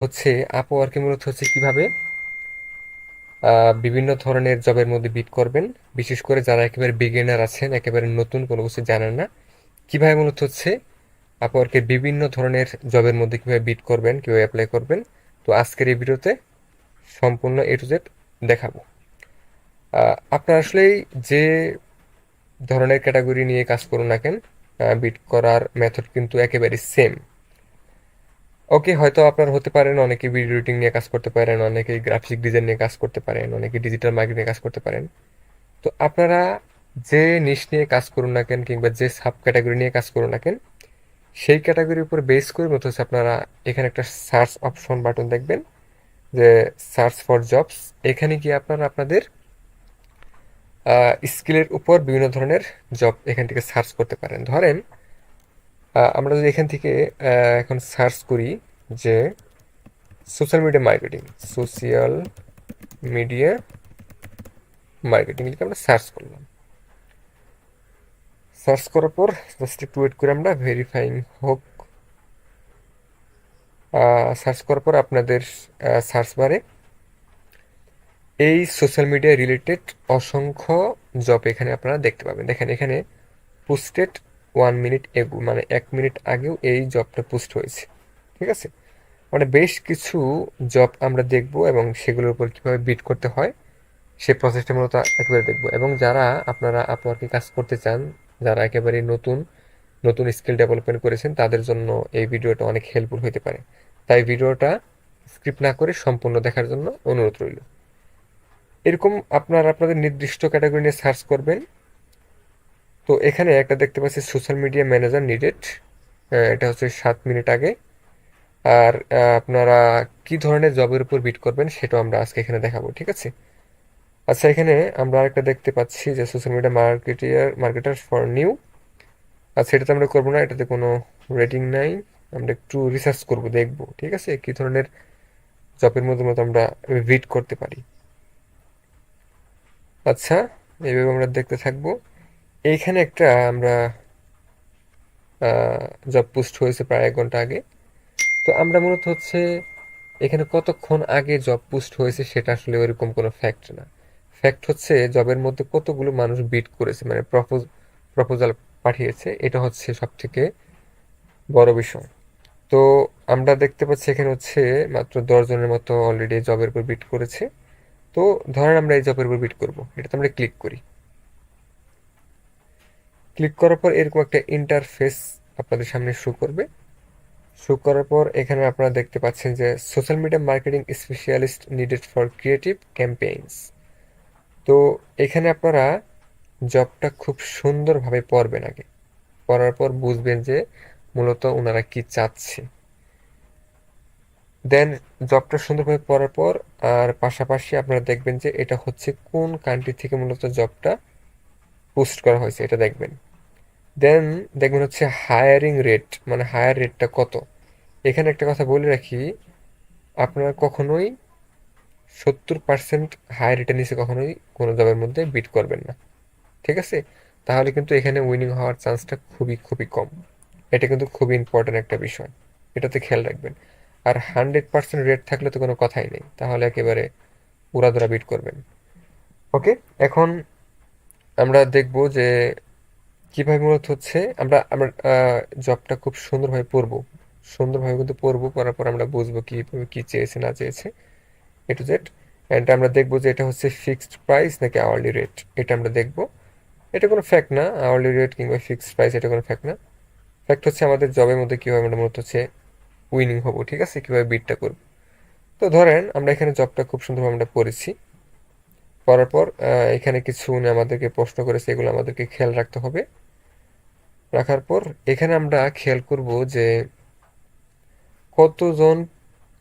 হচ্ছে আপওয়ার্কে মূলত হচ্ছে কীভাবে বিভিন্ন ধরনের জবের মধ্যে বিট করবেন। বিশেষ করে যারা একেবারে বিগিনার আছেন, একেবারে নতুন কোনো কিছু জানেন না, কীভাবে মূলত হচ্ছে আপওয়ার্কের বিভিন্ন ধরনের জবের মধ্যে কীভাবে বিট করবেন, কীভাবে অ্যাপ্লাই করবেন। তো আজকের এই ভিডিওতে সম্পূর্ণ এ টু জেড দেখাবো। আপনার আসলেই যে ধরনের ক্যাটাগরি নিয়ে কাজ করুন না কেন বিট করার মেথড কিন্তু একেবারে সেম ওকে হয়তো আপনার হতে পারেন, অনেকে ভিডিও এডিটিং নিয়ে কাজ করতে পারেন, অনেকে গ্রাফিক ডিজাইন নিয়ে কাজ করতে পারেন, অনেকে ডিজিটাল মার্কেটিং নিয়ে কাজ করতে পারেন। তো আপনারা যে নিশ নিয়ে কাজ করুন না কেন কিংবা যে সাব ক্যাটাগরি নিয়ে কাজ করুন না কেন, সেই ক্যাটাগরির উপর বেস করে মতো হচ্ছে আপনারা এখানে একটা সার্চ অপশন বাটন দেখবেন, যে সার্চ ফর জবস এখানে গিয়ে আপনারা আপনাদের স্কিলের উপর বিভিন্ন ধরনের জব এখান থেকে সার্চ করতে পারেন। ধরেন আমরা যদি এখান থেকে এখন সার্চ করি যে social media marketing social media marketing লিখে আমরা সার্চ করলাম। সার্চ করার পর জাস্ট একটু ওয়েট করে আমরা ভেরিফাইং হোক। সার্চ করার পর আপনাদের সার্চ বারে এই সোশ্যাল মিডিয়া রিলেটেড অসংখ্য জব এখানে আপনারা দেখতে পাবেন। দেখেন এখানে পোস্টেড ওয়ান মিনিট এগো মানে এক মিনিট আগেও এই জবটা পোস্ট হয়েছে, ঠিক আছে? মানে বেশ কিছু জব আমরা দেখব এবং সেগুলোর উপর কীভাবে বিট করতে হয়, সে প্রসেসটা মূলত একেবারে দেখব। এবং যারা আপনারা আপওয়ার্কে কাজ করতে চান, যারা একেবারে নতুন নতুন স্কিল ডেভেলপমেন্ট করেছেন, তাদের জন্য এই ভিডিওটা অনেক হেল্পফুল হতে পারে। তাই ভিডিওটা স্ক্রিপ্ট না করে সম্পূর্ণ দেখার জন্য অনুরোধ রইল। এরকম আপনারা আপনাদের নির্দিষ্ট ক্যাটাগরি নিয়ে সার্চ করবেন তো এখানে একটা দেখতে পাচ্ছি সোশ্যাল মিডিয়া ম্যানেজার নিডেড এটা হচ্ছে সাত মিনিট আগে। আর আপনারা কি ধরনের জবের উপর বিট করবেন সেটাও আমরা আজকে এখানে দেখাবো, ঠিক আছে? আচ্ছা এখানে আমরা আরেকটা দেখতে পাচ্ছি যে social media marketer marketer for new আচ্ছা এটাতে আমরা করব না, এটাতে কোনো রেটিং নাই। আমরা একটু রিসার্চ করব, দেখব, ঠিক আছে? কি ধরনের জবের মধ্যে মতো আমরা বিট করতে পারি। আচ্ছা এইভাবে আমরা দেখতে থাকব। এইখানে একটা আমরা জব পোস্ট হয়েছে প্রায় এক ঘণ্টা আগে। তো আমরা মূলত হচ্ছে এখানে কতক্ষণ আগে জব পোস্ট হয়েছে সেটা আসলে ওইরকম কোনো ফ্যাক্ট না। ফ্যাক্ট হচ্ছে জবের মধ্যে কতগুলো মানুষ বিট করেছে মানে প্রপোজ প্রপোজাল পাঠিয়েছে, এটা হচ্ছে সব থেকে বড় বিষয়। তো আমরা দেখতে পাচ্ছি এখানে হচ্ছে মাত্র দশজনের মতো অলরেডি জবের উপর বিট করেছে। তো ধরেন আমরা এই জবের উপর বিট করব এটাতে আমরা ক্লিক করি। ক্লিক করার পর এরকম একটা ইন্টারফেস আপনাদের সামনে শো করবে। শো করার পর এখানে আপনারা দেখতে পাচ্ছেন যে social media marketing specialist needed for creative campaigns তো এখানে আপনারা জবটা খুব সুন্দরভাবে পড়বেন আগে। পড়ার পর বুঝবেন যে মূলত ওনারা কি চাচ্ছে। দেন জবটা সুন্দরভাবে পড়ার পর আর পাশাপাশি আপনারা দেখবেন যে এটা হচ্ছে কোন কান্ট্রি থেকে মূলত জবটা পোস্ট করা হয়েছে, এটা দেখবেন। দেন দেখবেন হচ্ছে হায়ারিং রেট মানে হায়ার রেটটা কত। এখানে একটা কথা বলে রাখি, আপনারা কখনোই সত্তর পার্সেন্ট হায়ার রেটের নিচে কখনোই কোনো জবের মধ্যে বিট করবেন না। ঠিক আছে? তাহলে কিন্তু এখানে উইনিং হওয়ার চান্সটা খুবই খুবই কম। এটা কিন্তু খুবই ইম্পর্ট্যান্ট একটা বিষয়। এটাতে খেয়াল রাখবেন। আর হান্ড্রেড পার্সেন্ট রেট থাকলে তো কোনো কথাই নেই। তাহলে একেবারে উড়াধরা বিট করবেন। ওকে এখন আমরা দেখব যে কীভাবে মূলত হচ্ছে আমরা আমরা জবটা খুব সুন্দরভাবে পড়ব। সুন্দরভাবে কিন্তু পড়ব, পড়ার পর আমরা বুঝব কীভাবে কী চেয়েছে, না চেয়েছে এ টু জেড অ্যান্ড আমরা দেখব যে এটা হচ্ছে ফিক্সড প্রাইস নাকি আওয়ারলি রেট এটা আমরা দেখব। এটা কোনো ফ্যাক্ট না আওয়ারলি রেট কিংবা ফিক্সড প্রাইস এটা কোনো ফ্যাক্ট না। ফ্যাক্ট হচ্ছে আমাদের জবের মধ্যে কীভাবে আমরা মূলত হচ্ছে উইনিং হব, ঠিক আছে? কীভাবে বিটটা করব। তো ধরেন আমরা এখানে জবটা খুব সুন্দরভাবে আমরা পড়েছি। পড়ার পর এখানে কিছু উনি আমাদেরকে প্রশ্ন করেছে, এগুলো আমাদেরকে খেয়াল রাখতে হবে। রাখার পর এখানে আমরা খেয়াল করব যে কতজন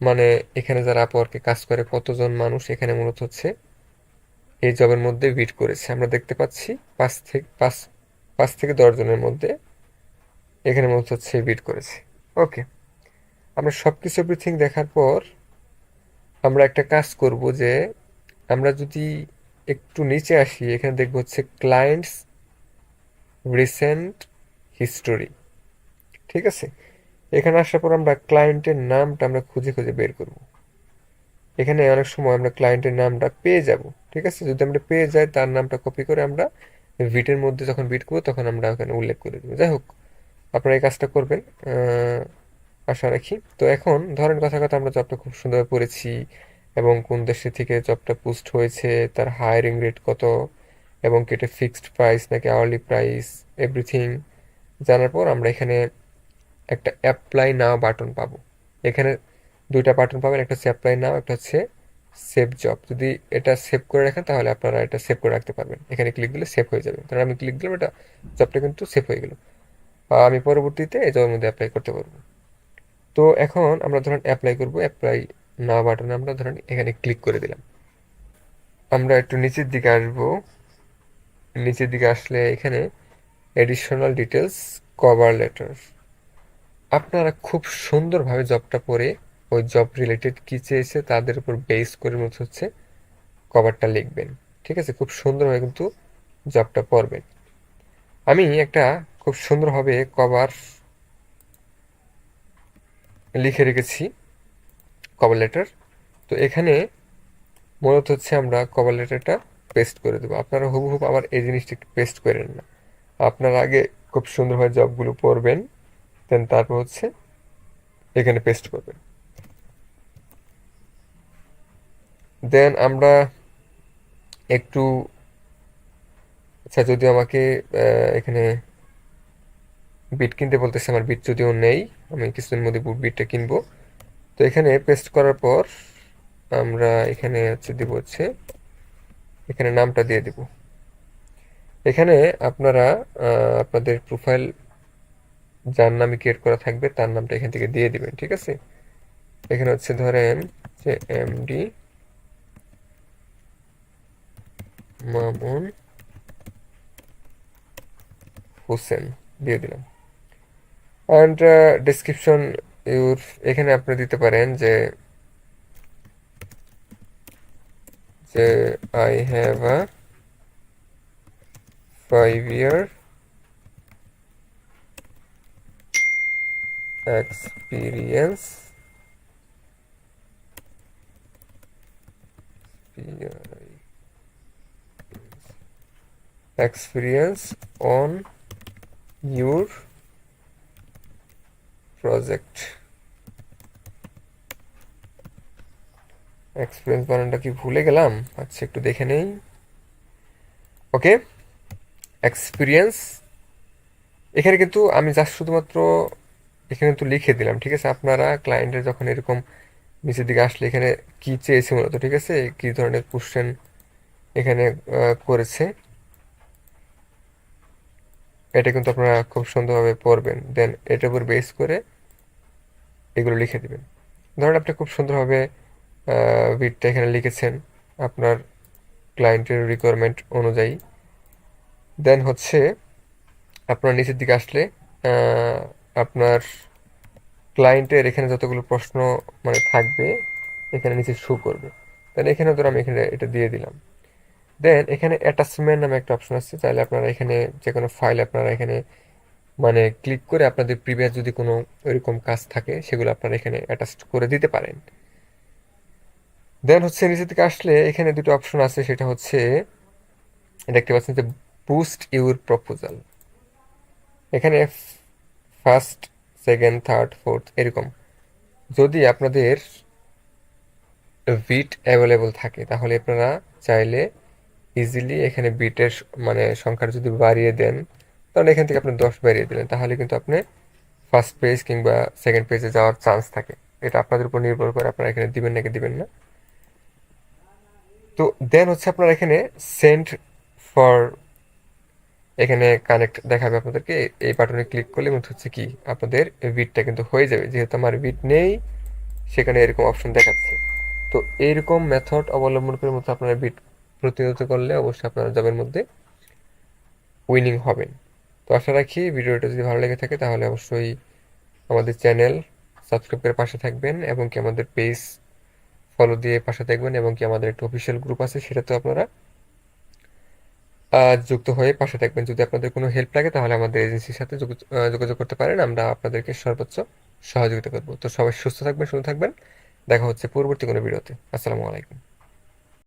মানে এখানে যারা আপওয়ার্কে কাজ করে, কতজন মানুষ এখানে মূলত হচ্ছে এই জবের মধ্যে বিট করেছে। আমরা দেখতে পাচ্ছি পাঁচ থেকে, পাঁচ পাঁচ থেকে দশ জনের মধ্যে এখানে মূলত হচ্ছে বিট করেছে। ওকে আমরা সব কিছু এভরিথিং দেখার পর আমরা একটা কাজ করব যে আমরা যদি একটু নিচে আসি, এখানে দেখব হচ্ছে ক্লায়েন্টস রিসেন্ট হিস্টোরি ঠিক আছে? এখানে আসার পর আমরা ক্লায়েন্টের নামটা আমরা খুঁজে খুঁজে বের করব। এখানে অনেক সময় আমরা ক্লায়েন্টের নামটা পেয়ে যাব। ঠিক আছে? যদি আমরা পেয়ে যাই, তার নামটা কপি করে আমরা ভিটের মধ্যে যখন বিট করব, তখন আমরা ওখানে উল্লেখ করে দেবো। যাই হোক, আপনারা এই কাজটা করবেন আশা রাখি। তো এখন ধরেন কথা কথা আমরা জবটা খুব সুন্দরভাবে পড়েছি এবং কোন দেশে থেকে জবটা পোস্ট হয়েছে, তার হায়ারিং রেট কত, এবং কেটে ফিক্সড প্রাইস নাকি আওয়ারলি প্রাইস এভরিথিং জানার পর আমরা এখানে একটা অ্যাপ্লাই নাও বাটন পাবো। এখানে দুইটা বাটন পাবেন, একটা হচ্ছে অ্যাপ্লাই নাও একটা হচ্ছে সেভ জব যদি এটা সেভ করে রাখেন, তাহলে আপনারা এটা সেভ করে রাখতে পারবেন। এখানে ক্লিক দিলে সেভ হয়ে যাবে। তাহলে আমি ক্লিক দিলাম, এটা জবটা কিন্তু সেভ হয়ে গেল। আমি পরবর্তীতে এই জবের মধ্যে অ্যাপ্লাই করতে পারব। তো এখন আমরা ধরেন অ্যাপ্লাই করব অ্যাপ্লাই না বাটনে আমরা ধরেন এখানে ক্লিক করে দিলাম। আমরা একটু নিচের দিকে আসব। নিচের দিকে আসলে এখানে এডিশনাল ডিটেলস কভার লেটার আপনারা খুব সুন্দরভাবে জবটা পড়ে ওই জব রিলেটেড কী চেয়েছে তাদের উপর বেস করে মতো হচ্ছে কভারটা লিখবেন। ঠিক আছে? খুব সুন্দরভাবে কিন্তু জবটা পড়বেন আমি একটা খুব সুন্দরভাবে কভার লিখে রেখেছি। কভার লেটার তো এখানে মূলত হচ্ছে আমরা কভার লেটারটা পেস্ট করে দেবো। আপনারা হুবহুব আবার এই জিনিসটি পেস্ট করেন না। আপনারা আগে খুব সুন্দরভাবে জবগুলো পড়বেন দেন তারপর হচ্ছে এখানে পেস্ট করবেন। দেন আমরা একটু আচ্ছা যদি আমাকে এখানে বিট কিনতে বলতেছে, আমার বিট যদিও নেই, আমি কিছুদিন মধ্যে বিটটা কিনবো। তো এখানে পেস্ট করার পর আমরা এখানে হচ্ছে দিব হচ্ছে, এখানে নামটা দিয়ে দিব। এখানে আপনারা আপনাদের প্রোফাইল যার নামে ক্রিয়েট করা থাকবে তার নামটা এখান থেকে দিয়ে দিবেন, ঠিক আছে? এখানে হচ্ছে ধরেন যে এমডি মামুন হোসেন, দিয়ে দিলাম। অ্যান্ড ডিসক্রিপশন ইউর, এখানে আপনি দিতে পারেন যে যে I have a five year experience. Experience on your project. Experience বানানটা কি ভুলে গেলাম? আচ্ছা একটু দেখে নেই। ওকে এক্সপিরিয়েন্স এখানে কিন্তু আমি জাস্ট শুধুমাত্র এখানে তো লিখে দিলাম, ঠিক আছে? আপনারা ক্লায়েন্টের যখন এরকম নিচের দিকে আসলে এখানে কি চেয়েছে মূলত, ঠিক আছে? কি ধরনের কোশ্চেন এখানে করেছে? এটা কিন্তু আপনারা খুব সুন্দরভাবে পড়বেন। দেন এটার উপর বেস করে এগুলো লিখে দেবেন। ধরেন আপনি খুব সুন্দরভাবে বিটটা এখানে লিখেছেন আপনার ক্লায়েন্টের রিকোয়ারমেন্ট অনুযায়ী। দেন হচ্ছে আপনার নিচের দিকে আসলে আপনার ক্লায়েন্টের এখানে যতগুলো প্রশ্ন মানে থাকবে, এখানে নিচে শো করবে। দেন এখানে ধর আমি এখানে এটা দিয়ে দিলাম। দেন এখানে অ্যাটাচমেন্ট নামে একটা অপশন আছে। চাইলে আপনারা এখানে যে কোনো ফাইল আপনারা এখানে মানে ক্লিক করে আপনাদের প্রিভিয়াস যদি কোনো এরকম কাজ থাকে, সেগুলো আপনারা এখানে অ্যাটাচ করে দিতে পারেন। দেন হচ্ছে নিচে থেকে আসলে এখানে দুটো অপশন আছে, সেটা হচ্ছে, দেখতে পাচ্ছেন যে বুস্ট ইউর প্রপোজাল এখানে ফার্স্ট সেকেন্ড থার্ড ফোর্থ এরকম। যদি আপনাদের ভিট অ্যাভেলেবল থাকে, তাহলে আপনারা চাইলে ইজিলি এখানে বিটের মানে সংখ্যাটা যদি বাড়িয়ে দেন, তাহলে এখান থেকে আপনি দশ বাড়িয়ে দিলেন, তাহলে কিন্তু আপনি ফার্স্ট পেজ কিংবা সেকেন্ড পেজে যাওয়ার চান্স থাকে। এটা আপনাদের উপর নির্ভর করে আপনারা এখানে দিবেন নাকি দিবেন না। তো দেন হচ্ছে আপনারা এখানে সেন্ড ফর এখানে কানেক্ট দেখাবে আপনাদেরকে। এই বাটনে ক্লিক করলে মনে হচ্ছে কি, আপনাদের বিটটা কিন্তু হয়ে যাবে। যেহেতু আমার বিট নেই, সেখানে এরকম অপশন দেখাচ্ছে। তো এইরকম মেথড অবলম্বন করে মতো আপনারা বিট প্রতিনিধিত্ব করলে অবশ্যই আপনারা জবের মধ্যে উইনিং হবেন। তো আশা রাখি ভিডিওটা যদি ভালো লেগে থাকে তাহলে অবশ্যই আমাদের চ্যানেল সাবস্ক্রাইব করে পাশে থাকবেন এবং কি আমাদের পেজ ফলো দিয়ে পাশে থাকবেন এবং কি আমাদের একটা অফিসিয়াল গ্রুপ আছে সেটাতেও আপনারা যুক্ত হয়ে পাশে থাকবেন। যদি আপনাদের কোনো হেল্প লাগে তাহলে আমাদের এজেন্সির সাথে যোগাযোগ করতে পারেন। আমরা আপনাদেরকে সর্বোচ্চ সহযোগিতা করব। তো সবাই সুস্থ থাকবেন সুস্থ থাকবেন। দেখা হচ্ছে পরবর্তী কোনো ভিডিওতে। আসসালামু আলাইকুম।